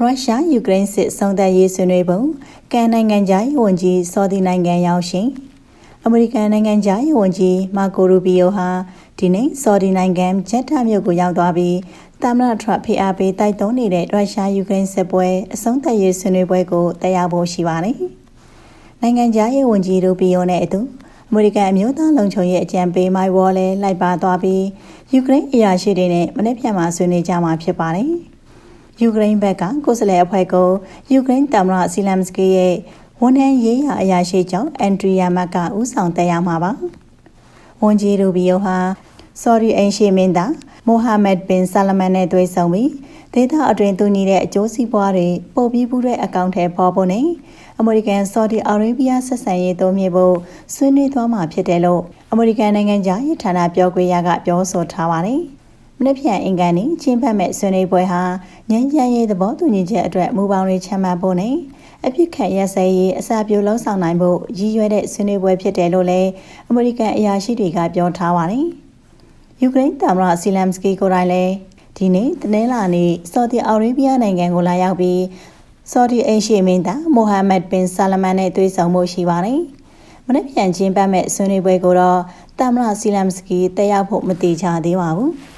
ရုရှားယူကရိန်းစစ်ဆုံးသက်ရေးဆွေးနွေးပုံကန်နိုင်ငံသားဝန်ကြီးစော်ဒီနိုင်ငံရောက်ရှင်အမေရိကန်နိုင်ငံသားဝန်ကြီးမာကိုရူဘီယိုဟာဒီနေ့စော်ဒီနိုင်ငံဂျက်တာမြို့ကိုရောက်သွားပြီးသမ္မတထရတ်ဖိအားပေးတိုက်တွန်းနေတဲ့ရုရှားယူကရိန်းစစ်ပွဲအဆုံးသတ်ရေးဆွေးနွေးပွဲကိုတရားဖို့ရှိပါတယ်။နိုင်ငံသားရေးဝန်ကြီးရူဘီယိုနဲ့အတူအမေရိကန်အမျိုးသားလုံခြုံရေးအကြံပေးမိုက်ဝေါ်လည်းလိုက်ပါသွားပြီးယူကရိန်းအရာရှိတွေနဲ့မနေ့ပြန်မှာဆွေးနွေးကြမှာဖြစ်ပါတယ်။ ယူကရိန်းဘက်ကကိုယ်စားလှယ်အဖွဲ့ကိုယူကရိန်းသမ္မတဆီလမ်စကီရဲ့ဝန်ထမ်းရေးရာအရာရှိချုပ်အန်ဒရီယာမတ်ကဦးဆောင်တက်ရောက်မှာပါ။ဝန်ကြီးရူဘီယိုဟာဆော်ဒီအင်ရှီမင်းသားမိုဟာမက်ဘင်ဆာလမန်နဲ့တွေ့ဆုံပြီးဒေသအတွင်းတူညီတဲ့အကျိုးစီးပွားတွေပို့ပြီးပူးတဲ့အကောင့်ထဲပေါ်ဖို့နဲ့အမေရိကန်ဆော်ဒီအာရေဗျဆက်ဆံရေးသုံးမြဖို့ဆွေးနွေးသွားမှာဖြစ်တယ်လို့အမေရိကန်နိုင်ငံသားရေးဌာနပြောခွင့်ရကပြောဆိုထားပါတယ်။ မနေ့ပြန်အင်ကန်နေချင်းဖက်မဲ့ဆွေးနွေးပွဲဟာငញ្ញမ်းရေးသဘောတူညီချက်အတွက်မူပေါင်းတွေချမှတ်ဖို့နဲ့အပြစ်ခတ်ရစဲရေးအစာပြိုလုံးဆောင်နိုင်ဖို့ရည်ရွယ်တဲ့ဆွေးနွေးပွဲဖြစ်တယ်လို့လည်းအမေရိကန်အရာရှိတွေကပြောထားပါတယ်။ယူကရိန်းသမ္မတဆီလမ်စကီကိုယ်တိုင်လည်းဒီနေ့တနင်္လာနေ့ဆော်ဒီအာရေဗျနိုင်ငံကိုလာရောက်ပြီးဆော်ဒီအိမ်ရှိမင်းသားမိုဟာမက်ဘင်ဆာလမန်နဲ့တွေ့ဆုံမှုရှိပါတယ်။မနေ့ပြန်ချင်းပတ်မဲ့ဆွေးနွေးပွဲကိုတော့သမ္မတဆီလမ်စကီတက်ရောက်ဖို့မတိချသေးပါဘူး။